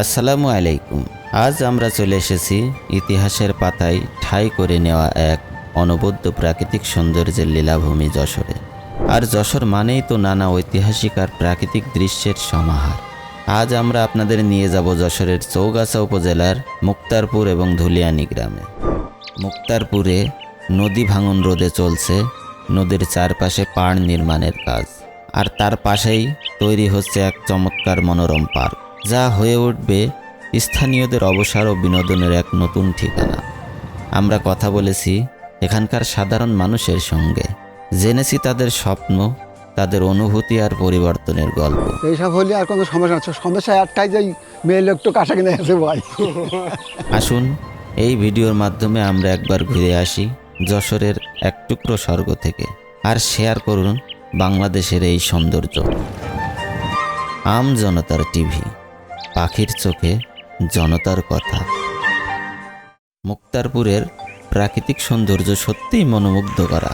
আসসালামু আলাইকুম। আজ আমরা চলে এসেছি ইতিহাসের পাতায় ঠাঁই করে নেওয়া এক অনবদ্য প্রাকৃতিক সৌন্দর্যের লীলাভূমি যশোরে। আর যশোর মানেই তো নানা ঐতিহাসিক আর প্রাকৃতিক দৃশ্যের সমাহার। আজ আমরা আপনাদের নিয়ে যাব যশোরের চৌগাছা উপজেলার মুক্তারপুর এবং ধুলিয়ানি গ্রামে। মুক্তারপুরে নদী ভাঙন রোধে চলছে নদীর চারপাশে পাড় নির্মাণের কাজ। আর তার পাশেই তৈরি হচ্ছে এক চমৎকার মনোরম পার্ক। যা হয়ে উঠবে স্থানীয়দের অবসর ও বিনোদনের এক নতুন ঠিকানা। আমরা কথা বলেছি এখানকার সাধারণ মানুষের সঙ্গে। জেনেছি তাদের স্বপ্ন তাদের অনুভূতি আর পরিবর্তনের গল্প। এইসব হলে আর কোনো সমস্যা আছে সমস্যা একটাই যে মেয়ে লোক তো কাটা কিনে আছে ভাই। আসুন এই ভিডিওর মাধ্যমে আমরা একবার ঘুরে আসি যশোরের এক টুকরো স্বর্গ থেকে আর শেয়ার করুন বাংলাদেশের এই সৌন্দর্য। আম জনতার টিভি। পাখির চোখে জনতার কথা। মুক্তারপুরের প্রাকৃতিক সৌন্দর্য সত্যিই মনোমুগ্ধ করা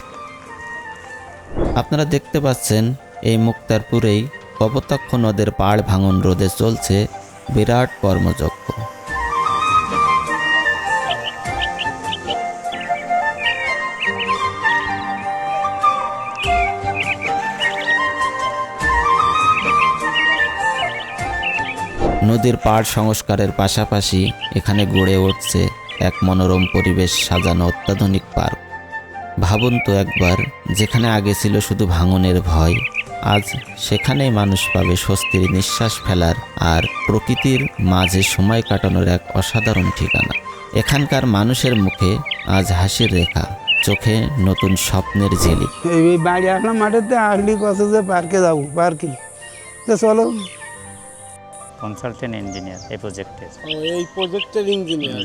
আপনারা দেখতে পাচ্ছেন, এই মুক্তারপুরেই কপোতাক্ষ নদের পাড় ভাঙন রোদে চলছে বিরাট কর্মযজ্ঞ। নদীর পাড় সংস্কারের পাশাপাশি এখানে গড়ে উঠছে এক মনোরম পরিবেশ সাজানো অত্যাধুনিক পার্ক। ভাবুন তো একবার, যেখানে আগে ছিল শুধু ভাঙনের ভয়, আজ সেখানেই মানুষ পাবে স্বস্তির নিঃশ্বাস ফেলার আর প্রকৃতির মাঝে সময় কাটানোর এক অসাধারণ ঠিকানা। এখানকার মানুষের মুখে আজ হাসির রেখা, চোখে নতুন স্বপ্নের ঝিলিক বাড়ি আসলাম মাঠেতে আসলি কত যে পার্কে যাব, পার্কে। চলো। কনসালটেন্ট ইঞ্জিনিয়ার এই প্রজেক্টের এই প্রজেক্টের ইঞ্জিনিয়ার।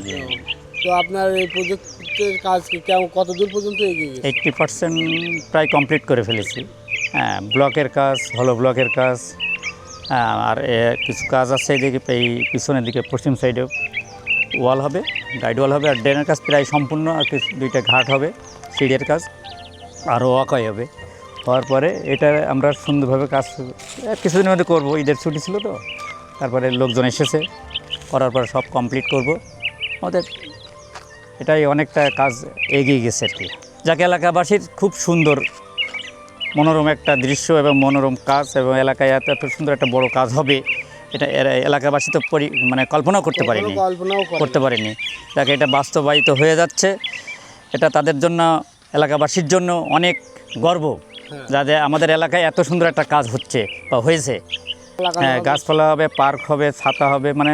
তো আপনার এই প্রজেক্টের কাজ কি কেমন কত দূর পর্যন্ত এগিয়ে গেছে? এইটটি পার্সেন্ট প্রায় কমপ্লিট করে ফেলেছি। হ্যাঁ ব্লকের কাজ হলো ব্লকের কাজ হ্যাঁ, আর কিছু কাজ আছে এদিকে এই পিছনের দিকে পশ্চিম সাইডে ওয়াল হবে গাইড ওয়াল হবে আর ড্রেনের কাজ প্রায় সম্পূর্ণ আর কিছু দুইটা ঘাট হবে সিঁড়ির কাজ আরও ওয়াকাই হবে। হওয়ার পরে এটা আমরা সুন্দরভাবে কাজ কিছুদিনের মধ্যে করব ঈদের ছুটি ছিল তো। তারপরে লোকজন এসেছে। করার পর সব কমপ্লিট করব। আমাদের এটাই অনেকটা কাজ এগিয়ে গেছে আর কি। যাকে এলাকাবাসীর খুব সুন্দর মনোরম একটা দৃশ্য এবং মনোরম কাজ এবং এলাকায় এত এত সুন্দর একটা বড় কাজ হবে। এটা এরা- এলাকাবাসী তো পরি মানে কল্পনাও করতে পারেনি। কল্পনাও করতে পারেনি। যাকে এটা বাস্তবায়িত হয়ে যাচ্ছে। এটা তাদের জন্য এলাকাবাসীর জন্য অনেক গর্ব যাতে আমাদের এলাকায় এত সুন্দর একটা কাজ হচ্ছে বা হয়েছে। হ্যাঁ। গাছপালা হবে পার্ক হবে ছাতা হবে মানে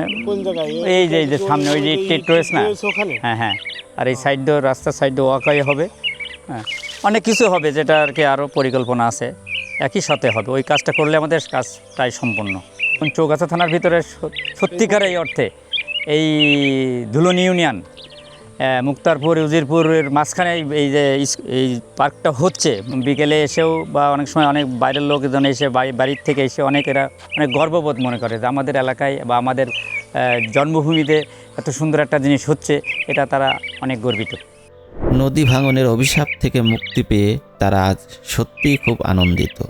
এই যে এই যে সামনে ওই যে টেট রয়েছে না? হ্যাঁ হ্যাঁ। আর এই সাইড দিয়েও রাস্তার সাইড দিয়ে ওয়াকাই হবে। হ্যাঁ। অনেক কিছু হবে যেটা আর কি আরও পরিকল্পনা আছে। একই সাথে হবে। ওই কাজটা করলে আমাদের কাজ প্রায় সম্পূর্ণ চৌগাছা থানার ভিতরে সত্যিকার এই অর্থে এই ধুলন ইউনিয়ন মুক্তারপুর উজিরপুরের মাঝখানে এই- এই যে এই পার্কটা হচ্ছে। বিকেলে এসেও বা অনেক সময় অনেক বাইরের লোকজন এসে বাড়ি- বাড়ির থেকে এসে অনেকেরা অনেক গর্ববোধ মনে করে যে আমাদের এলাকায় বা আমাদের জন্মভূমিতে এত সুন্দর একটা জিনিস হচ্ছে এটা তারা অনেক গর্বিত। নদী ভাঙনের অভিশাপ থেকে মুক্তি পেয়ে তারা আজ সত্যিই খুব আনন্দিত।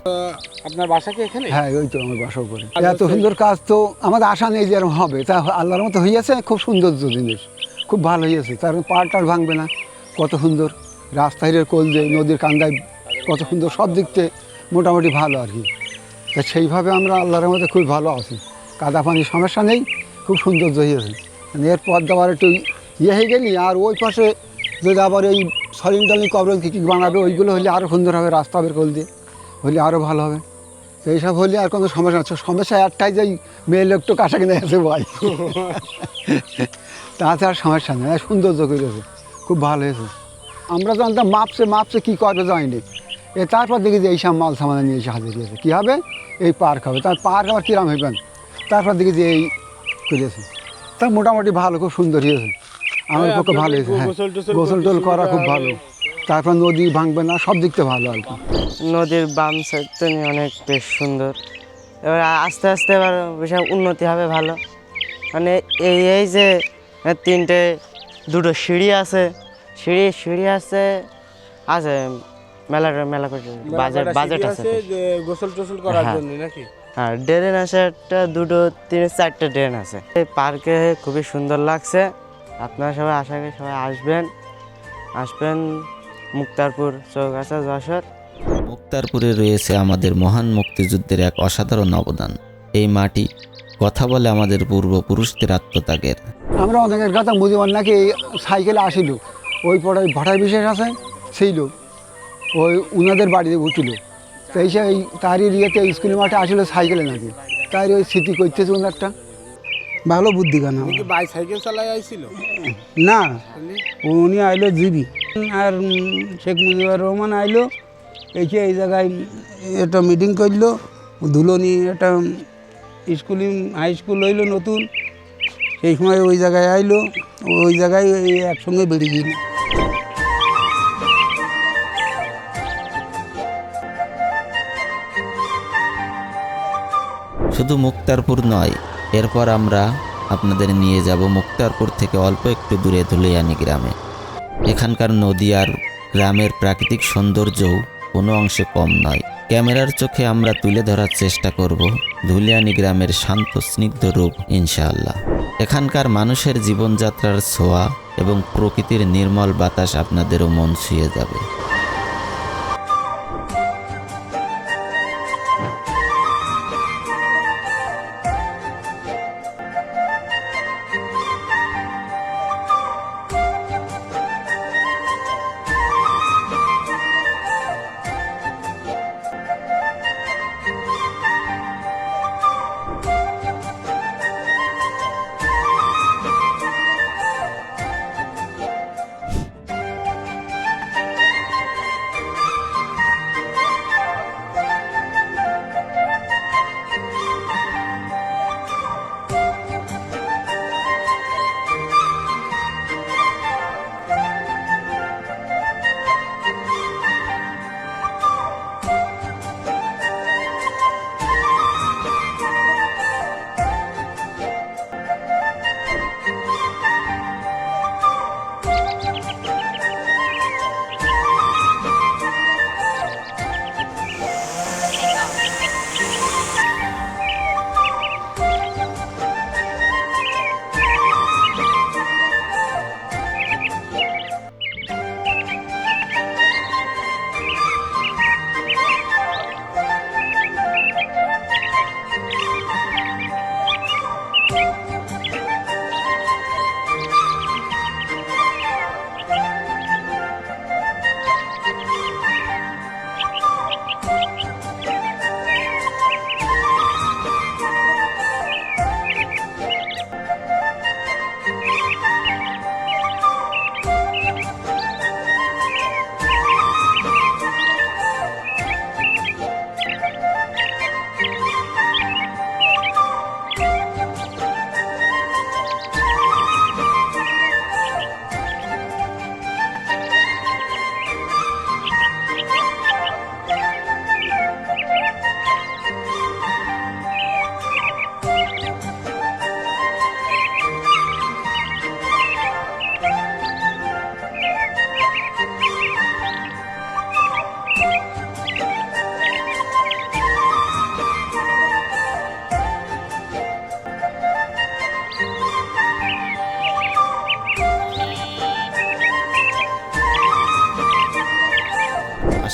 আপনার বাসা কি এখানে? হ্যাঁ ওই তো আমার বাসা করে এত সুন্দর কাজ তো আমাদের আশা নেই যে এরকম হবে। তা আল্লাহর মতো হইয়াছে খুব সুন্দর জিনিস। খুব ভালো হয়েছে। তার পাড় টাড় ভাঙবে না। কত সুন্দর রাস্তাহের কোল যে নদীর কান্দায় কত সুন্দর সব দিক থেকে মোটামুটি ভালো আর কি। তা সেইভাবে আমরা আল্লাহর মধ্যে খুব ভালো আছি। কাদা পানির সমস্যা নেই, খুব সুন্দর হয়েছে। মানে এর পর আবার একটু ইয়ে হয়ে গেলি, আর ওই পাশে যদি আবার এই সরিন টলিন কবরন কী কী বানাবে, ওইগুলো হলে আরও সুন্দর হবে, রাস্তা বের কোল দিয়ে। হলে আরও ভালো হবে। এইসব হলে আর কোনো সমস্যা আছে সমস্যা একটাই যে মেয়ে লোক তো কাটা কিনে আছে ভাই। তাতে আর সমস্যা নেই। সৌন্দর্য করেছে খুব ভালো হয়েছে। আমরা জানতাম মাপছে মাপছে কী করবে যায়নি এ তারপর দেখি যে এইসব মাল সামানা নিয়ে এসে হাজির হয়েছে। কী হবে? এই পার্ক হবে। তার পার্ক আবার কিরাম হইবেন? তারপর দেখি যে এই করেছে তা মোটামুটি ভালো খুব সুন্দর হয়েছে। আমার পক্ষে ভালো হয়েছে হ্যাঁ। গোসল টোসল টোল করা খুব ভালো। তারপর নদী ভাঙবে না সব দিক থেকে ভালো আর কি। নদীর বাম সাইডটা অনেক বেশ সুন্দর। এবার আস্তে আস্তে এবার বিশাল উন্নতি হবে ভালো। মানে এই এই যে তিনটে দুটো সিঁড়ি আছে সিঁড়ি সিঁড়ি আছে আছে মেলা মেলা করে বাজেট মেলাটা বাজেট আছে গোসল টোসল করার হ্যাঁ। জন্য নাকি? আর ড্রেন আছে একটা দুটো তিন চারটে ড্রেন আছে। এই পার্কে খুবই সুন্দর লাগছে। আপনারা সবাই আশা করি সবাই আসবেন। আসবেন মুক্তারপুর চৌগাছা যশোর। মুক্তারপুরে রয়েছে আমাদের মহান মুক্তিযুদ্ধের এক অসাধারণ অবদান। এই মাটি কথা বলে আমাদের পূর্বপুরুষদের আত্মত্যাগের। আমরা অনেকের কথা বুঝিবার নাকি এই সাইকেলে আসিল। ওই পরে ভটার বিশেষ আছে? সেই লোক। ওই উনাদের বাড়িতে উঠিল। তো এই সেই তারই ইয়েতে স্কুল মাঠে আসিল সাইকেলে নাকি? তাই ওই স্মৃতি করতেছে ওনারটা ভালো বুদ্ধি গান। কি বাইসাইকেল চালাই আইছিল? না। উনি আইলো জিবি। আর শেখ মুজিবুর রহমান আইলো, এসে এই জায়গায় একটা মিটিং করল ধুলনি একটা স্কুলিং হাই স্কুল হইল নতুন, সেই সময় ওই জায়গায় আইলো, ওই জায়গায় একসঙ্গে বেরিয়ে গেল। শুধু মুক্তারপুর নয়, এরপর আমরা আপনাদের নিয়ে যাব মুক্তারপুর থেকে অল্প একটু দূরে ধুলিয়ানি গ্রামে। এখানকার নদী আর গ্রামের প্রাকৃতিক সৌন্দর্যও কোনো অংশে কম নয়। ক্যামেরার চোখে আমরা তুলে ধরার চেষ্টা করব ধুলিয়ানি গ্রামের শান্ত, স্নিগ্ধ রূপ, ইনশাআল্লাহ। এখানকার মানুষের জীবনযাত্রার ছোঁয়া এবং প্রকৃতির নির্মল বাতাস আপনাদেরও মন ছুঁয়ে যাবে।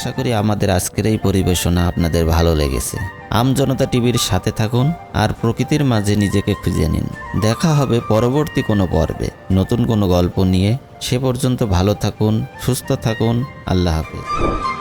আশা করি আমাদের আজকের এই পরিবেশনা আপনাদের ভালো লেগেছে। আমজনতা টিভির সাথে থাকুন আর প্রকৃতির মাঝে নিজেকে খুঁজে নিন। দেখা হবে পরবর্তী কোনো পর্বে। নতুন কোনো গল্প নিয়ে সে পর্যন্ত ভালো থাকুন, সুস্থ থাকুন। আল্লাহ হাফিজ।